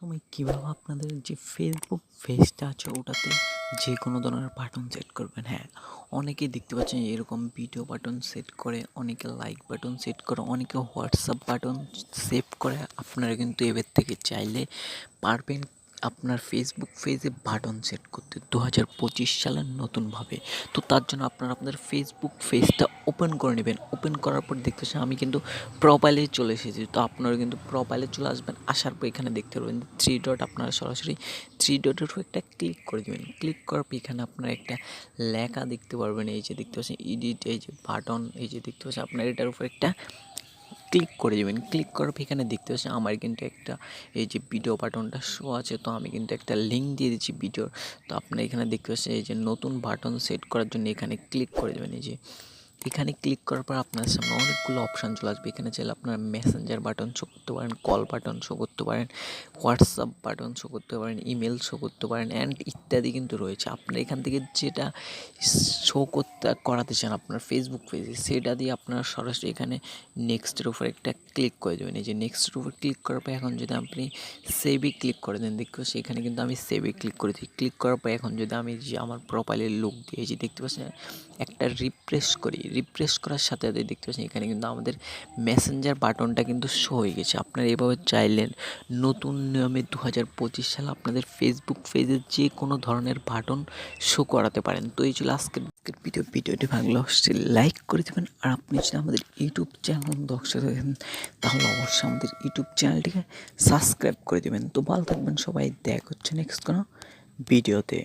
সময় কীভাবে আপনাদের যে ফেসবুক পেজটা আছে, ওটাতে যে কোনো ধরনের বাটন সেট করবেন। হ্যাঁ অনেকেই দেখতে পাচ্ছেন এরকম ভিডিও বাটন সেট করে, অনেকে লাইক বাটন সেট করে, অনেকে হোয়াটসঅ্যাপ বাটন সেভ করে। আপনারা কিন্তু এবার থেকে চাইলে পারবেন আপনার ফেসবুক পেজে বাটন সেট করতে দু হাজার পঁচিশ সালের নতুনভাবে। তো তার জন্য আপনারা আপনার ফেসবুক পেজটা ওপেন করে নেবেন। ওপেন করার পর দেখতেছেন আমি কিন্তু প্রোফাইলে চলে এসেছি। তো আপনারা কিন্তু প্রোফাইলে চলে আসবেন, আসার পর এখানে দেখতে পারবেন থ্রি ডট আপনারা সরাসরি থ্রি ডটের উপর একটা ক্লিক করে দেবেন। ক্লিক করার পর এখানে আপনারা একটা লেখা দেখতে পারবেন। এই যে দেখতে পাচ্ছেন এডিট এই যে বাটন এই যে দেখতে পাচ্ছেন আপনার এটার উপর একটা ক্লিক করে দেবেন। ক্লিক করার পর এখানে দেখতে পাচ্ছেন আমার কিন্তু একটা এই যে ভিডিও বাটনটা শো আছে, তো আমি কিন্তু একটা লিঙ্ক দিয়ে দিচ্ছি ভিডিওর তো আপনার এখানে দেখতে পাচ্ছেন এই যে নতুন বাটন সেট করার জন্য এখানে ক্লিক করে দেবেন এই যে। এখানে ক্লিক করার পর আপনার সামনে অনেকগুলো অপশান চলে আসবে। এখানে চাইলে আপনার মেসেঞ্জার বাটন শো করতে পারেন কল বাটন শো করতে পারেন হোয়াটসঅ্যাপ বাটন শো করতে পারেন ইমেল শো করতে পারেন অ্যান্ড ইত্যাদি কিন্তু রয়েছে। আপনার এখান থেকে যেটা শো করতে করাতে চান আপনার ফেসবুক পেজে সেটা দিয়ে আপনারা সরাসরি এখানে নেক্সটের উপর একটা ক্লিক করে দেবেন। এই যে নেক্সটের উপর ক্লিক করার পর এখন যদি আপনি সেভে ক্লিক করে দেন পাচ্ছি এখানে কিন্তু আমি সেভে ক্লিক করে দিই। ক্লিক করার পর এখন যদি আমি যে আমার প্রোফাইলের লুক দিয়ে যে দেখতে পাচ্ছেন, একটা রিপ্রেস করি রিপ্রেস করার সাথে সাথে দেখতে পাচ্ছেন, এখানে কিন্তু আমাদের মেসেঞ্জার বাটনটা কিন্তু শো হয়ে গেছে। আপনারা এভাবে চাইলেন, নতুন নিয়মে দু হাজার পঁচিশ সালে আপনাদের ফেসবুক পেজে যে কোনো ধরনের বাটন শো করাতে পারেন। তো এই ছিল আজকের ভিডিও ভিডিওটি ভালো লাগলে লাইক করে দেবেন। আর আপনি যদি আমাদের ইউটিউব চ্যানেল দর্শক দেখেন তাহলে অবশ্যই আমাদের ইউটিউব চ্যানেলটিকে সাবস্ক্রাইব করে দেবেন। তো ভালো থাকবেন সবাই। দেখ হচ্ছে নেক্সট কোনো ভিডিওতে